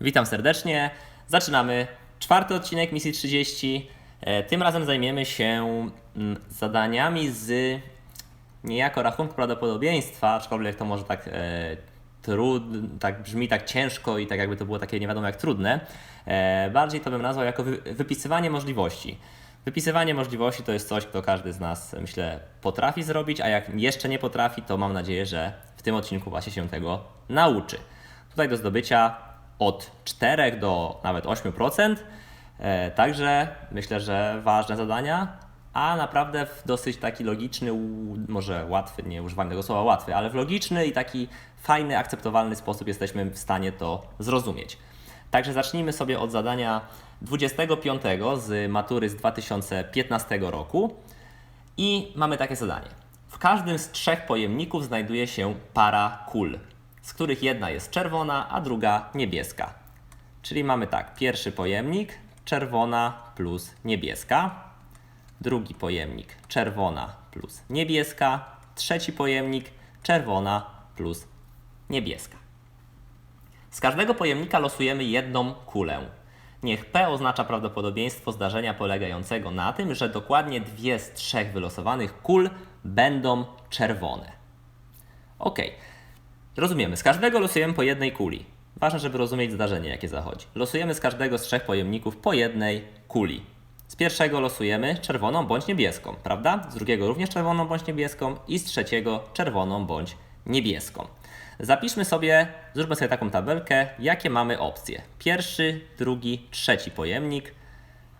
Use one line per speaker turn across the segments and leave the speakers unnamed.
Witam serdecznie. Zaczynamy czwarty odcinek misji 30. E, Tym razem zajmiemy się mm, zadaniami z niejako rachunku prawdopodobieństwa, aczkolwiek to może tak, e, trud, tak brzmi tak ciężko i tak jakby to było takie nie wiadomo jak trudne. E, bardziej to bym nazwał jako wy, wypisywanie możliwości. Wypisywanie możliwości to jest coś, co każdy z nas, myślę, potrafi zrobić, a jak jeszcze nie potrafi, to mam nadzieję, że w tym odcinku właśnie się tego nauczy. Tutaj do zdobycia od 4 do nawet 8%. E, Także myślę, że ważne zadania, a naprawdę w dosyć taki logiczny, może łatwy, nie używam tego słowa łatwy, ale w logiczny i taki fajny, akceptowalny sposób jesteśmy w stanie to zrozumieć. Także zacznijmy sobie od zadania 25 z matury z 2015 roku. I mamy takie zadanie. W każdym z trzech pojemników znajduje się para kul, z których jedna jest czerwona, a druga niebieska. Czyli mamy tak, pierwszy pojemnik czerwona plus niebieska, drugi pojemnik czerwona plus niebieska, trzeci pojemnik czerwona plus niebieska. Z każdego pojemnika losujemy jedną kulę. Niech P oznacza prawdopodobieństwo zdarzenia polegającego na tym, że dokładnie dwie z trzech wylosowanych kul będą czerwone. Ok. Rozumiemy. Z każdego losujemy po jednej kuli. Ważne, żeby rozumieć zdarzenie, jakie zachodzi. Losujemy z każdego z trzech pojemników po jednej kuli. Z pierwszego losujemy czerwoną bądź niebieską, prawda? Z drugiego również czerwoną bądź niebieską i z trzeciego czerwoną bądź niebieską. Zapiszmy sobie, zróbmy sobie taką tabelkę, jakie mamy opcje. Pierwszy, drugi, trzeci pojemnik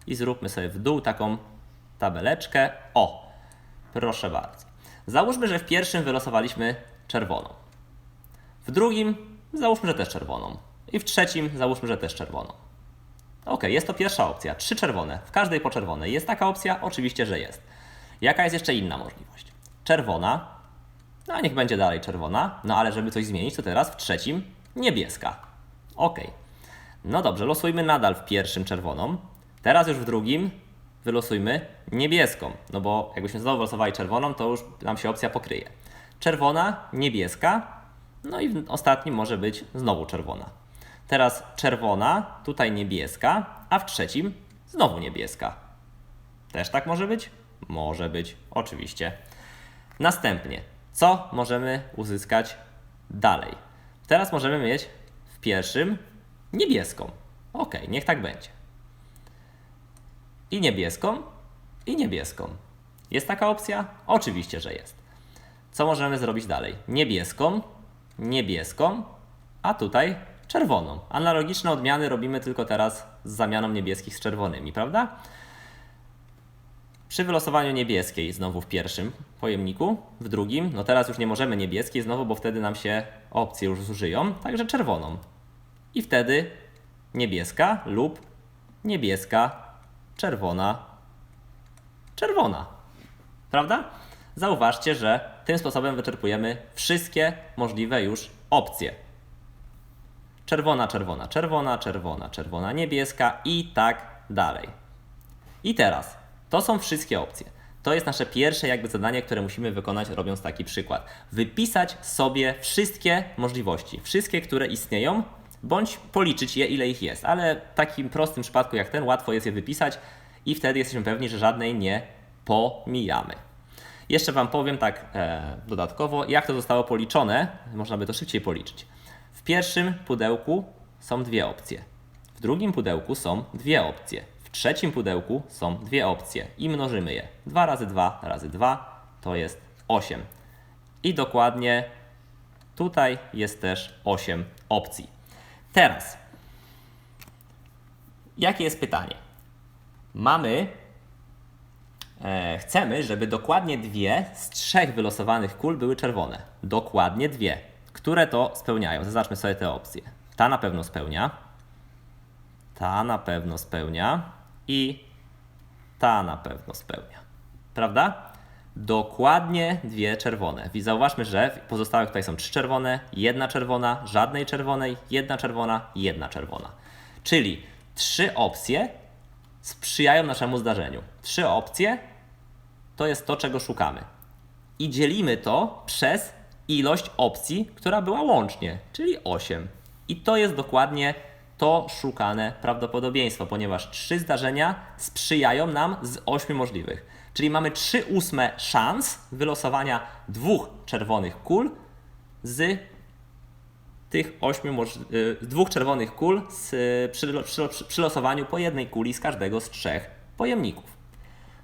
i zróbmy sobie w dół taką tabeleczkę. O, proszę bardzo. Załóżmy, że w pierwszym wylosowaliśmy czerwoną. W drugim załóżmy, że też czerwoną. I w trzecim załóżmy, że też czerwoną. Ok, jest to pierwsza opcja. Trzy czerwone. W każdej po czerwonej. Jest taka opcja? Oczywiście, że jest. Jaka jest jeszcze inna możliwość? Czerwona. No a niech będzie dalej czerwona. No ale żeby coś zmienić, to teraz w trzecim niebieska. Ok. No dobrze, losujmy nadal w pierwszym czerwoną. Teraz już w drugim wylosujmy niebieską. No bo jakbyśmy znowu losowali czerwoną, to już nam się opcja pokryje. Czerwona, niebieska. No i w ostatnim może być znowu czerwona. Teraz czerwona, tutaj niebieska, a w trzecim znowu niebieska. Też tak może być? Może być, oczywiście. Następnie, co możemy uzyskać dalej? Teraz możemy mieć w pierwszym niebieską. Ok, niech tak będzie. I niebieską, i niebieską. Jest taka opcja? Oczywiście, że jest. Co możemy zrobić dalej? Niebieską, niebieską, a tutaj czerwoną. Analogiczne odmiany robimy tylko teraz z zamianą niebieskich z czerwonymi, prawda? Przy wylosowaniu niebieskiej znowu w pierwszym pojemniku, w drugim, no teraz już nie możemy niebieskiej znowu, bo wtedy nam się opcje już zużyją, także czerwoną. I wtedy niebieska lub niebieska, czerwona, czerwona. Prawda? Zauważcie, że tym sposobem wyczerpujemy wszystkie możliwe już opcje. Czerwona, czerwona, czerwona, czerwona, czerwona, niebieska i tak dalej. I teraz, to są wszystkie opcje. To jest nasze pierwsze jakby zadanie, które musimy wykonać robiąc taki przykład. Wypisać sobie wszystkie możliwości, wszystkie, które istnieją, bądź policzyć je, ile ich jest. Ale w takim prostym przypadku jak ten, łatwo jest je wypisać i wtedy jesteśmy pewni, że żadnej nie pomijamy. Jeszcze Wam powiem tak e, dodatkowo, jak to zostało policzone. Można by to szybciej policzyć. W pierwszym pudełku są dwie opcje. W drugim pudełku są dwie opcje. W trzecim pudełku są dwie opcje i mnożymy je. 2 razy 2 razy 2 to jest 8. I dokładnie tutaj jest też 8 opcji. Teraz, jakie jest pytanie? Mamy chcemy, żeby dokładnie dwie z trzech wylosowanych kul były czerwone. Dokładnie dwie. Które to spełniają? Zaznaczmy sobie te opcje. Ta na pewno spełnia. Ta na pewno spełnia. I ta na pewno spełnia. Prawda? Dokładnie dwie czerwone. I zauważmy, że w pozostałych tutaj są trzy czerwone, jedna czerwona, żadnej czerwonej, jedna czerwona, jedna czerwona. Czyli trzy opcje sprzyjają naszemu zdarzeniu. Trzy opcje to jest to, czego szukamy. I dzielimy to przez ilość opcji, która była łącznie, czyli 8. I to jest dokładnie to szukane prawdopodobieństwo, ponieważ trzy zdarzenia sprzyjają nam z ośmiu możliwych. Czyli mamy 3 ósme szans wylosowania dwóch czerwonych kul z tych ośmiu y, dwóch czerwonych kul z, przy, przy, przy losowaniu po jednej kuli z każdego z trzech pojemników.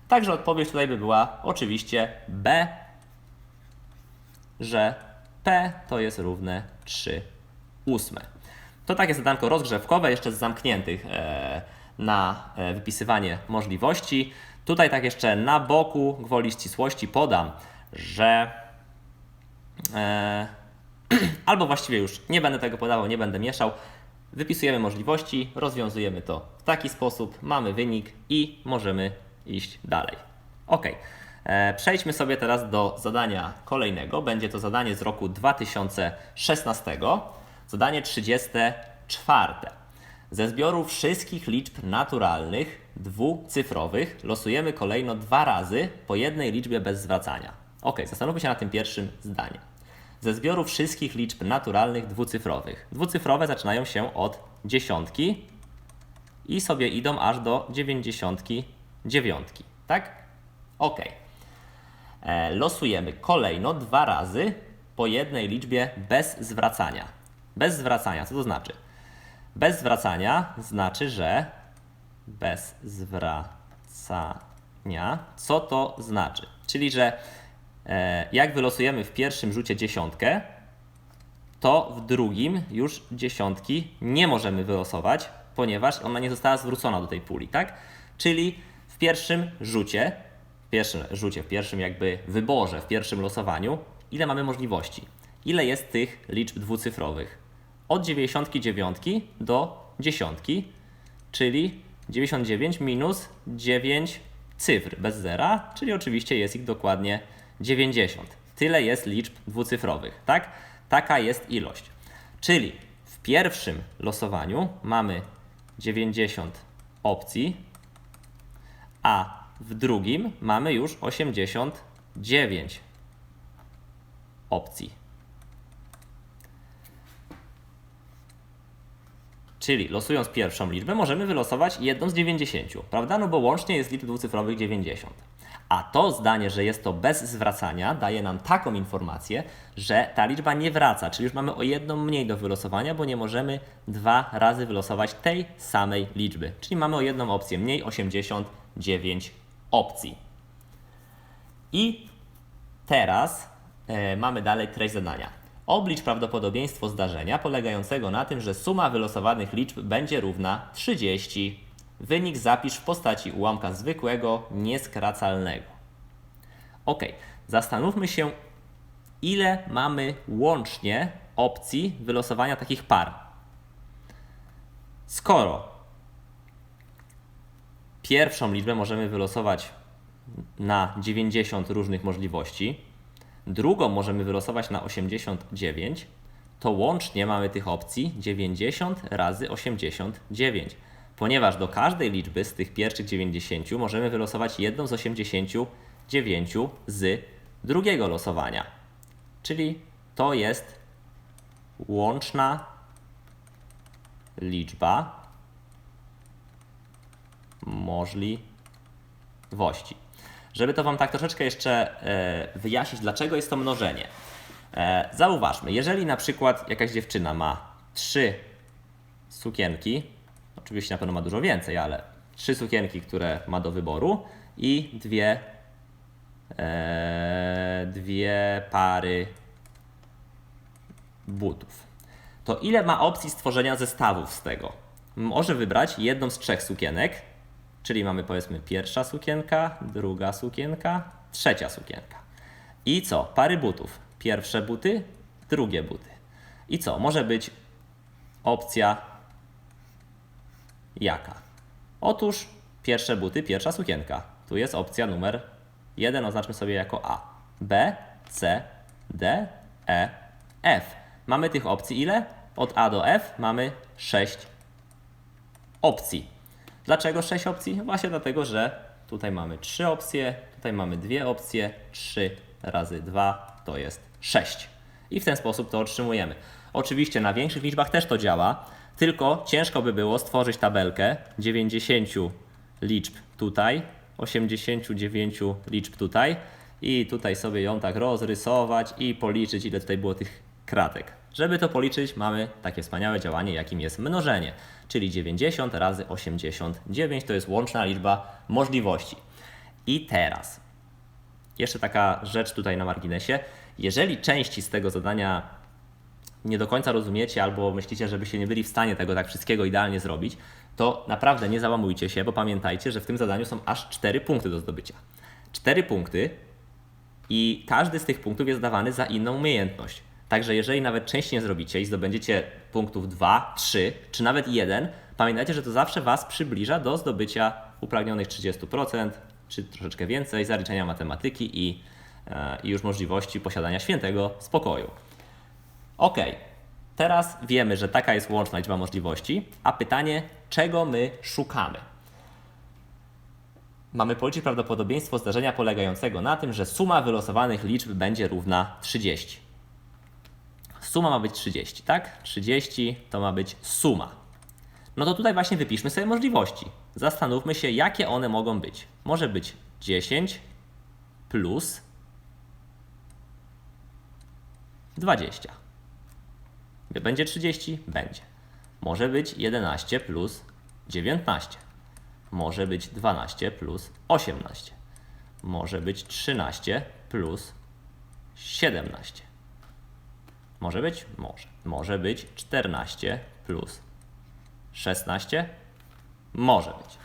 Także odpowiedź tutaj by była oczywiście B, że P to jest równe 3 ósme. To takie zadanko rozgrzewkowe, jeszcze z zamkniętych e, na e, wypisywanie możliwości. Tutaj tak jeszcze na boku, gwoli ścisłości podam, że e, albo właściwie już nie będę tego podawał, nie będę mieszał. Wypisujemy możliwości, rozwiązujemy to w taki sposób, mamy wynik i możemy iść dalej. Ok, e, przejdźmy sobie teraz do zadania kolejnego. Będzie to zadanie z roku 2016, zadanie 34. Ze zbioru wszystkich liczb naturalnych dwucyfrowych losujemy kolejno dwa razy po jednej liczbie bez zwracania. Ok, zastanówmy się nad tym pierwszym zdaniem ze zbioru wszystkich liczb naturalnych dwucyfrowych. Dwucyfrowe zaczynają się od dziesiątki i sobie idą aż do dziewięćdziesiątki dziewiątki. Tak? Ok. E, losujemy kolejno dwa razy po jednej liczbie bez zwracania. Bez zwracania, co to znaczy? Bez zwracania znaczy, że bez zwracania. Co to znaczy? Czyli, że jak wylosujemy w pierwszym rzucie dziesiątkę, to w drugim już dziesiątki nie możemy wylosować, ponieważ ona nie została zwrócona do tej puli, tak? Czyli w pierwszym rzucie, w pierwszym rzucie, w pierwszym jakby wyborze, w pierwszym losowaniu, ile mamy możliwości? Ile jest tych liczb dwucyfrowych? Od 99 do dziesiątki, czyli 99 minus 9 cyfr bez zera, czyli oczywiście jest ich dokładnie 90. Tyle jest liczb dwucyfrowych, tak? Taka jest ilość. Czyli w pierwszym losowaniu mamy 90 opcji, a w drugim mamy już 89 opcji. Czyli losując pierwszą liczbę, możemy wylosować jedną z 90, prawda? No bo łącznie jest liczb dwucyfrowych 90. A to zdanie, że jest to bez zwracania, daje nam taką informację, że ta liczba nie wraca, czyli już mamy o jedną mniej do wylosowania, bo nie możemy dwa razy wylosować tej samej liczby. Czyli mamy o jedną opcję mniej, 89 opcji. I teraz e, mamy dalej treść zadania. Oblicz prawdopodobieństwo zdarzenia polegającego na tym, że suma wylosowanych liczb będzie równa 30. Wynik zapisz w postaci ułamka zwykłego, nieskracalnego. Ok, zastanówmy się, ile mamy łącznie opcji wylosowania takich par. Skoro pierwszą liczbę możemy wylosować na 90 różnych możliwości, drugą możemy wylosować na 89, to łącznie mamy tych opcji 90 razy 89, ponieważ do każdej liczby z tych pierwszych 90 możemy wylosować jedną z 89 z drugiego losowania. Czyli to jest łączna liczba możliwości. Żeby to Wam tak troszeczkę jeszcze e, wyjaśnić, dlaczego jest to mnożenie. E, zauważmy, jeżeli na przykład jakaś dziewczyna ma trzy sukienki, oczywiście na pewno ma dużo więcej, ale trzy sukienki, które ma do wyboru i dwie, e, dwie pary butów. To ile ma opcji stworzenia zestawów z tego? Może wybrać jedną z trzech sukienek, czyli mamy powiedzmy pierwsza sukienka, druga sukienka, trzecia sukienka. I co? Pary butów. Pierwsze buty, drugie buty. I co? Może być opcja jaka? Otóż pierwsze buty, pierwsza sukienka. Tu jest opcja numer 1, oznaczmy sobie jako A. B, C, D, E, F. Mamy tych opcji ile? Od A do F mamy 6 opcji. Dlaczego 6 opcji? Właśnie dlatego, że tutaj mamy 3 opcje, tutaj mamy dwie opcje, 3 razy 2 to jest 6. I w ten sposób to otrzymujemy. Oczywiście na większych liczbach też to działa. Tylko ciężko by było stworzyć tabelkę 90 liczb tutaj, 89 liczb tutaj i tutaj sobie ją tak rozrysować i policzyć, ile tutaj było tych kratek. Żeby to policzyć, mamy takie wspaniałe działanie, jakim jest mnożenie, czyli 90 razy 89 to jest łączna liczba możliwości. I teraz, jeszcze taka rzecz tutaj na marginesie. Jeżeli części z tego zadania nie do końca rozumiecie albo myślicie, żebyście nie byli w stanie tego tak wszystkiego idealnie zrobić, to naprawdę nie załamujcie się, bo pamiętajcie, że w tym zadaniu są aż 4 punkty do zdobycia. 4 punkty i każdy z tych punktów jest dawany za inną umiejętność. Także jeżeli nawet część nie zrobicie i zdobędziecie punktów 2, 3 czy nawet 1, pamiętajcie, że to zawsze Was przybliża do zdobycia upragnionych 30% czy troszeczkę więcej, zaliczenia matematyki i, e, i już możliwości posiadania świętego spokoju. Ok, teraz wiemy, że taka jest łączna liczba możliwości, a pytanie, czego my szukamy? Mamy policzyć prawdopodobieństwo zdarzenia polegającego na tym, że suma wylosowanych liczb będzie równa 30. Suma ma być 30, tak? 30 to ma być suma. No to tutaj właśnie wypiszmy sobie możliwości. Zastanówmy się, jakie one mogą być. Może być 10 plus 20. Będzie 30? Będzie. Może być 11 plus 19. Może być 12 plus 18. Może być 13 plus 17. Może być? Może. Może być 14 plus 16? Może być.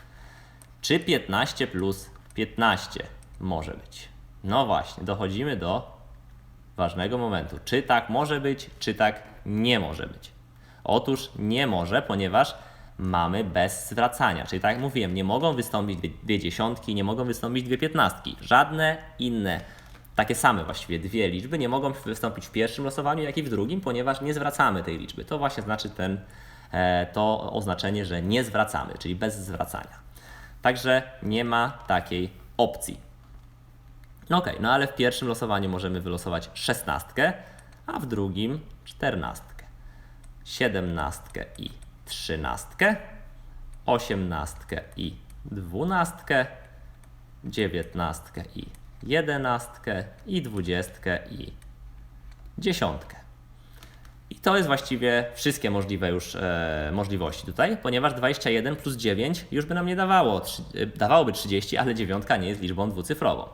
Czy 15 plus 15 może być? No właśnie, dochodzimy do ważnego momentu. Czy tak może być, czy tak nie może być? Otóż nie może, ponieważ mamy bez zwracania. Czyli tak jak mówiłem, nie mogą wystąpić dwie, dwie dziesiątki, nie mogą wystąpić dwie piętnastki. Żadne inne, takie same właściwie dwie liczby nie mogą wystąpić w pierwszym losowaniu, jak i w drugim, ponieważ nie zwracamy tej liczby. To właśnie znaczy ten, e, to oznaczenie, że nie zwracamy, czyli bez zwracania. Także nie ma takiej opcji. No okej, no ale w pierwszym losowaniu możemy wylosować szesnastkę, a w drugim czternastkę, siedemnastkę i trzynastkę, osiemnastkę i dwunastkę, dziewiętnastkę i jedenastkę i dwudziestkę i dziesiątkę. I to jest właściwie wszystkie możliwe już e, możliwości tutaj, ponieważ 21 plus 9 już by nam nie dawało, dawałoby 30, ale dziewiątka nie jest liczbą dwucyfrową.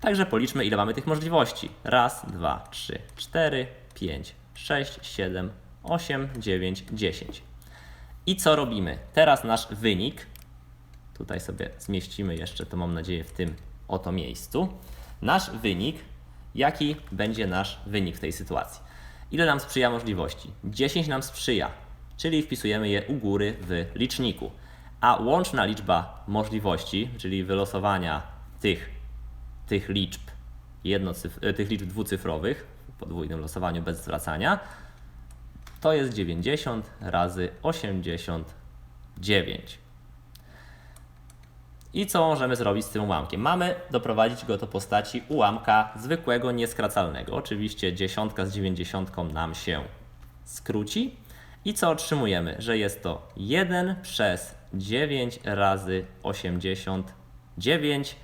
Także policzmy, ile mamy tych możliwości. Raz, dwa, trzy, cztery, pięć, sześć, siedem, osiem, dziewięć, dziesięć. I co robimy? Teraz nasz wynik, tutaj sobie zmieścimy jeszcze, to mam nadzieję, w tym oto miejscu. Nasz wynik, jaki będzie nasz wynik w tej sytuacji? Ile nam sprzyja możliwości? 10 nam sprzyja, czyli wpisujemy je u góry w liczniku. A łączna liczba możliwości, czyli wylosowania tych tych liczb, e, tych liczb dwucyfrowych w podwójnym losowaniu bez zwracania, to jest 90 razy 89. I co możemy zrobić z tym ułamkiem? Mamy doprowadzić go do postaci ułamka zwykłego, nieskracalnego. Oczywiście dziesiątka z 90 nam się skróci. I co otrzymujemy? Że jest to 1 przez 9 razy 89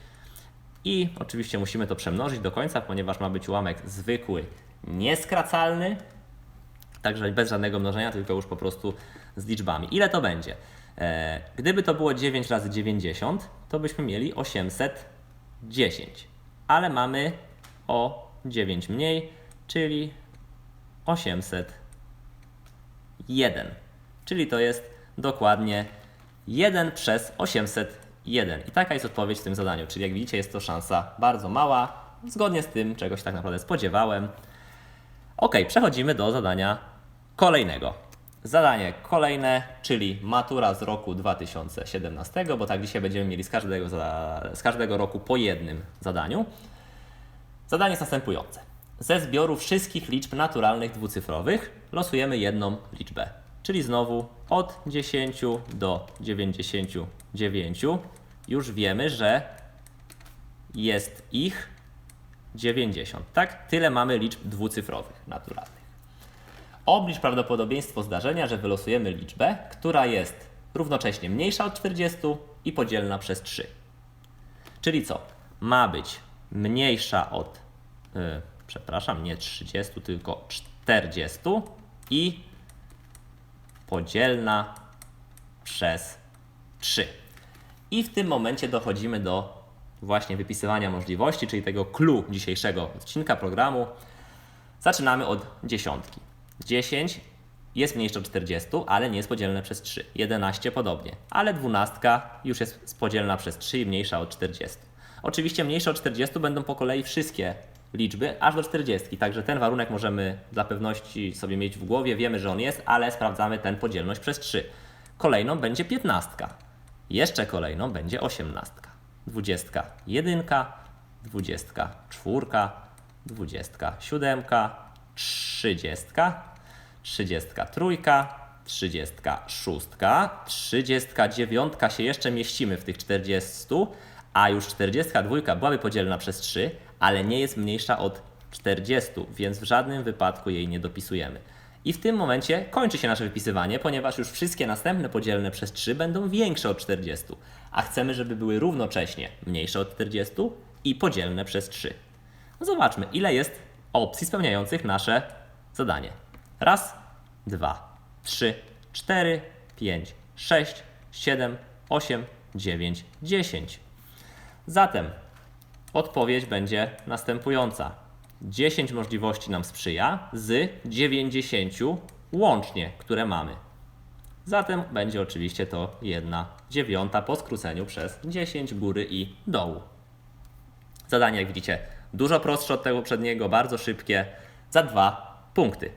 i oczywiście musimy to przemnożyć do końca, ponieważ ma być ułamek zwykły, nieskracalny, także bez żadnego mnożenia, tylko już po prostu z liczbami. Ile to będzie? E, gdyby to było 9 razy 90, to byśmy mieli 810, ale mamy o 9 mniej, czyli 801, czyli to jest dokładnie 1 przez 801. 1. I taka jest odpowiedź w tym zadaniu, czyli jak widzicie jest to szansa bardzo mała, zgodnie z tym, czego się tak naprawdę spodziewałem. Ok, przechodzimy do zadania kolejnego. Zadanie kolejne, czyli matura z roku 2017, bo tak dzisiaj będziemy mieli z każdego, z każdego roku po jednym zadaniu. Zadanie jest następujące. Ze zbioru wszystkich liczb naturalnych dwucyfrowych losujemy jedną liczbę, czyli znowu od 10 do 99 już wiemy, że jest ich 90, tak? Tyle mamy liczb dwucyfrowych naturalnych. Oblicz prawdopodobieństwo zdarzenia, że wylosujemy liczbę, która jest równocześnie mniejsza od 40 i podzielna przez 3. Czyli co? Ma być mniejsza od, yy, przepraszam, nie 30, tylko 40 i podzielna przez 3. I w tym momencie dochodzimy do właśnie wypisywania możliwości, czyli tego clue dzisiejszego odcinka programu. Zaczynamy od dziesiątki. 10 jest mniejsze od 40, ale nie jest podzielne przez 3. 11 podobnie, ale 12 już jest podzielna przez 3 i mniejsza od 40. Oczywiście mniejsze od 40 będą po kolei wszystkie liczby aż do 40, także ten warunek możemy dla pewności sobie mieć w głowie, wiemy, że on jest, ale sprawdzamy ten podzielność przez 3. Kolejną będzie 15. Jeszcze kolejną będzie 18. 21, 24, 27, 30, 33, 36, 39 się jeszcze mieścimy w tych 40, a już 42 byłaby podzielna przez 3, ale nie jest mniejsza od 40, więc w żadnym wypadku jej nie dopisujemy. I w tym momencie kończy się nasze wypisywanie, ponieważ już wszystkie następne podzielne przez 3 będą większe od 40, a chcemy, żeby były równocześnie mniejsze od 40 i podzielne przez 3. No zobaczmy, ile jest opcji spełniających nasze zadanie. Raz, dwa, trzy, cztery, pięć, sześć, siedem, osiem, dziewięć, dziesięć. Zatem odpowiedź będzie następująca. 10 możliwości nam sprzyja z 90 łącznie, które mamy. Zatem będzie oczywiście to jedna dziewiąta po skróceniu przez 10 góry i dołu. Zadanie, jak widzicie, dużo prostsze od tego poprzedniego, bardzo szybkie, za dwa punkty.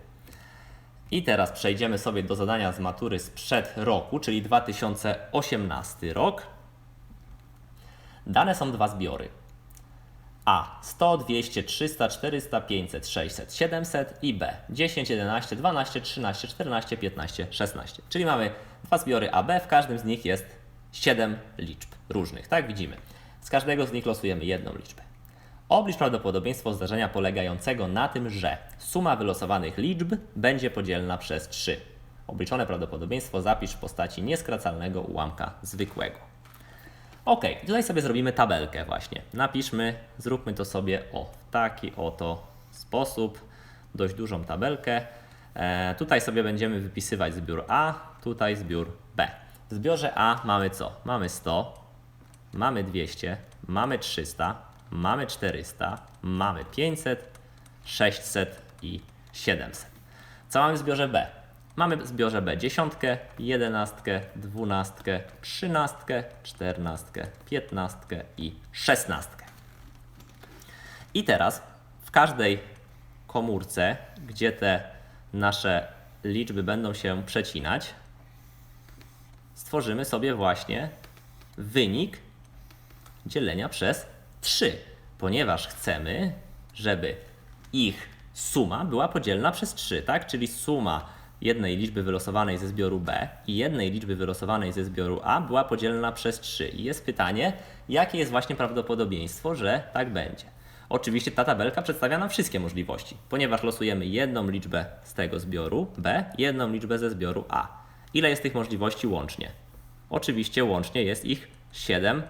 I teraz przejdziemy sobie do zadania z matury sprzed roku, czyli 2018 rok. Dane są dwa zbiory. A 100, 200, 300, 400, 500, 600, 700 i B 10, 11, 12, 13, 14, 15, 16. Czyli mamy dwa zbiory AB, w każdym z nich jest 7 liczb różnych, tak widzimy. Z każdego z nich losujemy jedną liczbę. Oblicz prawdopodobieństwo zdarzenia polegającego na tym, że suma wylosowanych liczb będzie podzielna przez 3. Obliczone prawdopodobieństwo zapisz w postaci nieskracalnego ułamka zwykłego. Ok, tutaj sobie zrobimy tabelkę właśnie. Napiszmy, zróbmy to sobie o w taki oto sposób, dość dużą tabelkę. E, tutaj sobie będziemy wypisywać zbiór A, tutaj zbiór B. W zbiorze A mamy co? Mamy 100, mamy 200, mamy 300, mamy 400, mamy 500, 600 i 700. Co mamy w zbiorze B? Mamy w zbiorze B dziesiątkę, jedenastkę, dwunastkę, trzynastkę, czternastkę, piętnastkę i szesnastkę. I teraz w każdej komórce, gdzie te nasze liczby będą się przecinać, stworzymy sobie właśnie wynik dzielenia przez 3, ponieważ chcemy, żeby ich suma była podzielna przez 3, tak? Czyli suma jednej liczby wylosowanej ze zbioru B i jednej liczby wylosowanej ze zbioru A była podzielna przez 3. I jest pytanie, jakie jest właśnie prawdopodobieństwo, że tak będzie. Oczywiście ta tabelka przedstawia nam wszystkie możliwości, ponieważ losujemy jedną liczbę z tego zbioru B, jedną liczbę ze zbioru A. Ile jest tych możliwości łącznie? Oczywiście łącznie jest ich 7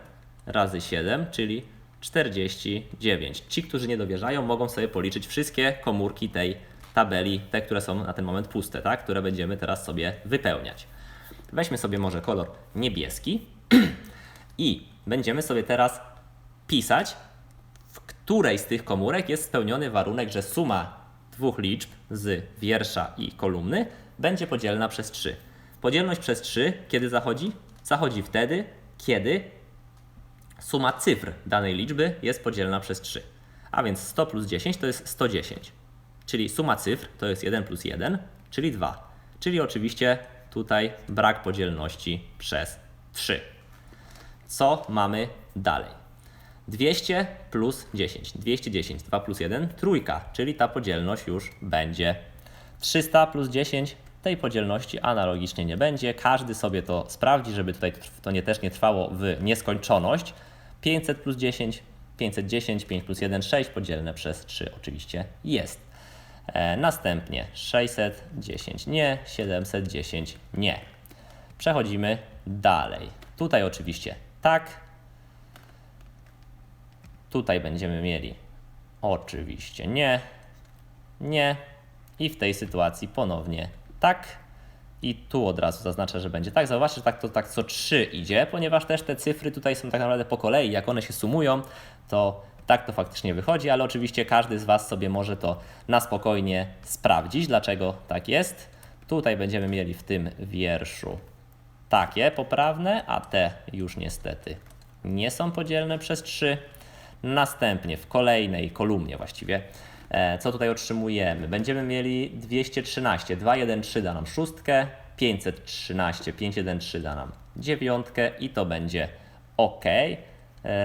razy 7, czyli 49. Ci, którzy nie dowierzają, mogą sobie policzyć wszystkie komórki tej tabeli, te, które są na ten moment puste, tak? które będziemy teraz sobie wypełniać. Weźmy sobie może kolor niebieski i będziemy sobie teraz pisać, w której z tych komórek jest spełniony warunek, że suma dwóch liczb z wiersza i kolumny będzie podzielna przez 3. Podzielność przez 3 kiedy zachodzi? Zachodzi wtedy, kiedy suma cyfr danej liczby jest podzielna przez 3. A więc 100 plus 10 to jest 110. Czyli suma cyfr to jest 1 plus 1, czyli 2. Czyli oczywiście tutaj brak podzielności przez 3. Co mamy dalej? 200 plus 10. 210, 2 plus 1, trójka, czyli ta podzielność już będzie. 300 plus 10, tej podzielności analogicznie nie będzie. Każdy sobie to sprawdzi, żeby tutaj to nie też nie trwało w nieskończoność. 500 plus 10, 510, 5 plus 1, 6 podzielne przez 3 oczywiście jest. E, następnie 610 nie, 710 nie. Przechodzimy dalej. Tutaj oczywiście tak. Tutaj będziemy mieli oczywiście nie, nie i w tej sytuacji ponownie tak. I tu od razu zaznaczę, że będzie tak. Zauważcie, że tak to tak co 3 idzie, ponieważ też te cyfry tutaj są tak naprawdę po kolei. Jak one się sumują, to tak to faktycznie wychodzi, ale oczywiście każdy z Was sobie może to na spokojnie sprawdzić, dlaczego tak jest. Tutaj będziemy mieli w tym wierszu takie poprawne, a te już niestety nie są podzielne przez 3. Następnie w kolejnej kolumnie właściwie, e, co tutaj otrzymujemy? Będziemy mieli 213, 213 da nam szóstkę, 513, 513 da nam dziewiątkę i to będzie OK. E,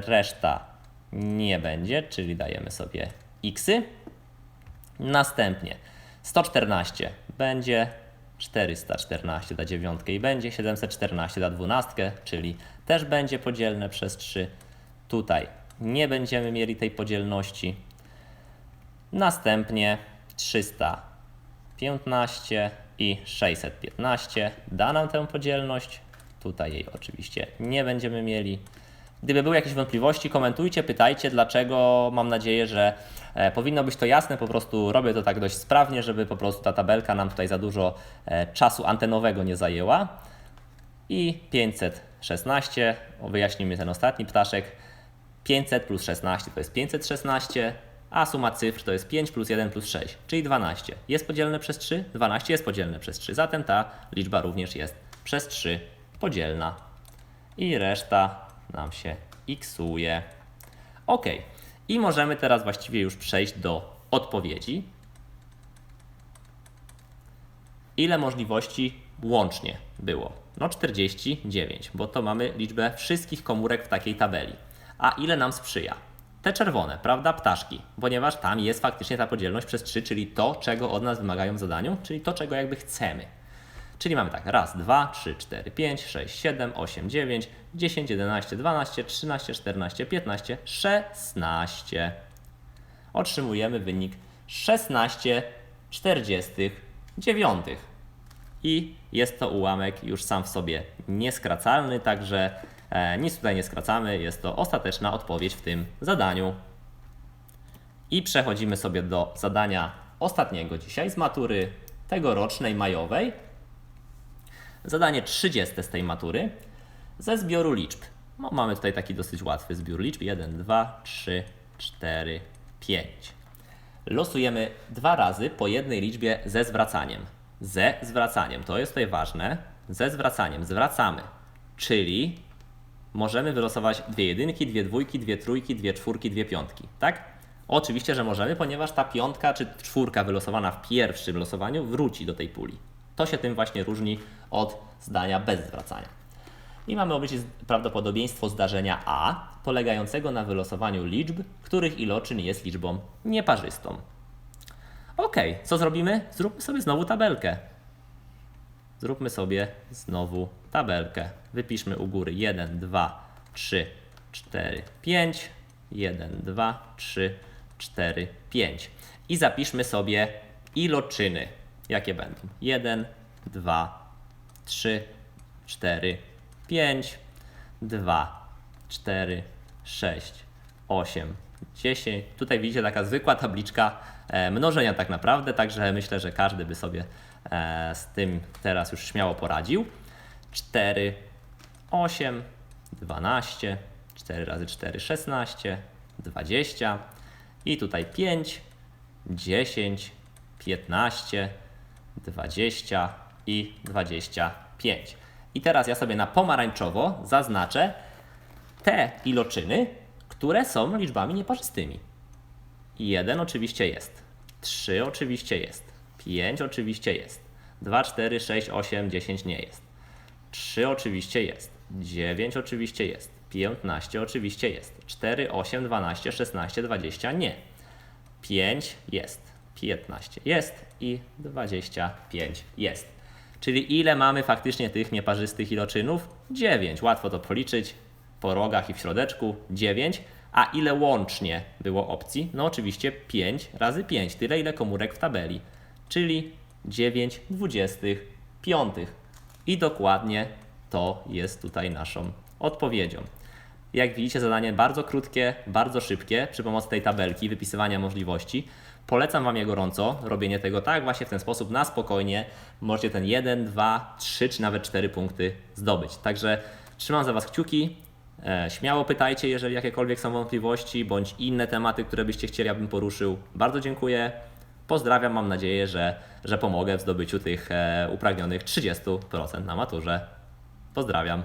Reszta nie będzie, czyli dajemy sobie xy. Następnie 114 będzie 414 da dziewiątkę i będzie 714 da dwunastkę, czyli też będzie podzielne przez 3. Tutaj nie będziemy mieli tej podzielności. Następnie 315 i 615 da nam tę podzielność. Tutaj jej oczywiście nie będziemy mieli. Gdyby były jakieś wątpliwości, komentujcie, pytajcie, dlaczego. Mam nadzieję, że e, powinno być to jasne. Po prostu robię to tak dość sprawnie, żeby po prostu ta tabelka nam tutaj za dużo e, czasu antenowego nie zajęła. I 516, o, wyjaśnijmy ten ostatni ptaszek. 500 plus 16 to jest 516, a suma cyfr to jest 5 plus 1 plus 6, czyli 12. Jest podzielne przez 3? 12 jest podzielne przez 3, zatem ta liczba również jest przez 3 podzielna. I reszta nam się xuje. Ok. I możemy teraz właściwie już przejść do odpowiedzi. Ile możliwości łącznie było? No 49, bo to mamy liczbę wszystkich komórek w takiej tabeli. A ile nam sprzyja? Te czerwone, prawda, ptaszki, ponieważ tam jest faktycznie ta podzielność przez 3, czyli to, czego od nas wymagają w zadaniu, czyli to, czego jakby chcemy. Czyli mamy tak, raz, dwa, trzy, cztery, pięć, sześć, siedem, osiem, dziewięć, dziesięć, jedenaście, dwanaście, trzynaście, czternaście, piętnaście, szesnaście. Otrzymujemy wynik 16 49. I jest to ułamek już sam w sobie nieskracalny, także e, nic tutaj nie skracamy. Jest to ostateczna odpowiedź w tym zadaniu. I przechodzimy sobie do zadania ostatniego dzisiaj z matury tegorocznej, majowej. Zadanie 30 z tej matury ze zbioru liczb. No, mamy tutaj taki dosyć łatwy zbiór liczb. 1, 2, 3, 4, 5. Losujemy dwa razy po jednej liczbie ze zwracaniem. Ze zwracaniem, to jest tutaj ważne. Ze zwracaniem, zwracamy. Czyli możemy wylosować dwie jedynki, dwie dwójki, dwie trójki, dwie czwórki, dwie piątki. Tak? Oczywiście, że możemy, ponieważ ta piątka czy czwórka wylosowana w pierwszym losowaniu wróci do tej puli. To się tym właśnie różni od zdania bez zwracania. I mamy obliczyć prawdopodobieństwo zdarzenia A, polegającego na wylosowaniu liczb, których iloczyn jest liczbą nieparzystą. Ok, co zrobimy? Zróbmy sobie znowu tabelkę. Zróbmy sobie znowu tabelkę. Wypiszmy u góry 1, 2, 3, 4, 5. 1, 2, 3, 4, 5. I zapiszmy sobie iloczyny. Jakie będą? 1, 2, 3, 4, 5, 2, 4, 6, 8, 10. Tutaj widzicie taka zwykła tabliczka e, mnożenia tak naprawdę, także myślę, że każdy by sobie e, z tym teraz już śmiało poradził. 4, 8, 12, 4 razy 4, 16, 20 i tutaj 5, 10, 15, 20 i 25. I teraz ja sobie na pomarańczowo zaznaczę te iloczyny, które są liczbami nieparzystymi. 1 oczywiście jest, 3 oczywiście jest, 5 oczywiście jest, 2, 4, 6, 8, 10 nie jest, 3 oczywiście jest, 9 oczywiście jest, 15 oczywiście jest, 4, 8, 12, 16, 20 nie, 5 jest, 15 jest i 25 jest. Czyli ile mamy faktycznie tych nieparzystych iloczynów? 9. Łatwo to policzyć po rogach i w środeczku. 9. A ile łącznie było opcji? No oczywiście 5 razy 5, tyle ile komórek w tabeli, czyli 9 dwudziestych piątych. I dokładnie to jest tutaj naszą odpowiedzią. Jak widzicie, zadanie bardzo krótkie, bardzo szybkie przy pomocy tej tabelki wypisywania możliwości. Polecam Wam je gorąco, robienie tego tak właśnie w ten sposób, na spokojnie. Możecie ten 1, 2, 3 czy nawet 4 punkty zdobyć. Także trzymam za Was kciuki. E, śmiało pytajcie, jeżeli jakiekolwiek są wątpliwości bądź inne tematy, które byście chcieli, abym poruszył. Bardzo dziękuję. Pozdrawiam, mam nadzieję, że, że pomogę w zdobyciu tych e, upragnionych 30% na maturze. Pozdrawiam.